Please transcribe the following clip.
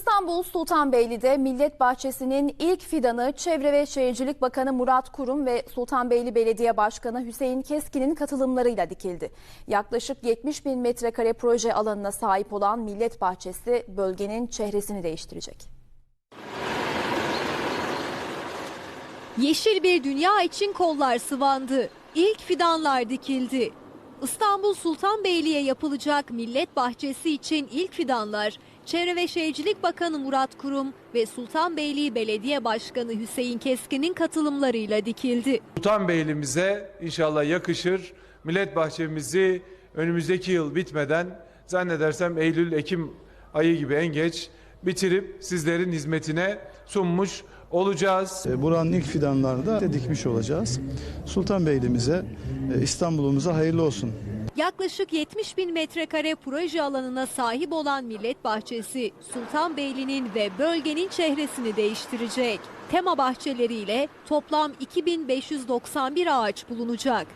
İstanbul Sultanbeyli'de Millet Bahçesi'nin ilk fidanı Çevre ve Şehircilik Bakanı Murat Kurum ve Sultanbeyli Belediye Başkanı Hüseyin Keskin'in katılımlarıyla dikildi. Yaklaşık 70 bin metrekare proje alanına sahip olan Millet Bahçesi bölgenin çehresini değiştirecek. Yeşil bir dünya için kollar sıvandı. İlk fidanlar dikildi. İstanbul Sultanbeyli'ye yapılacak millet bahçesi için ilk fidanlar Çevre ve Şehircilik Bakanı Murat Kurum ve Sultanbeyli Belediye Başkanı Hüseyin Keskin'in katılımlarıyla dikildi. Sultanbeylimize inşallah yakışır. Millet bahçemizi önümüzdeki yıl bitmeden zannedersem Eylül-Ekim ayı gibi en geç bitirip sizlerin hizmetine sunmuş olacağız. E, Buranın ilk fidanlarını da dikmiş olacağız. Sultanbeyli'mize, e, İstanbul'umuza hayırlı olsun. Yaklaşık 70 bin metrekare proje alanına sahip olan Millet Bahçesi, Sultanbeyli'nin ve bölgenin çehresini değiştirecek. Tema bahçeleriyle toplam 2591 ağaç bulunacak.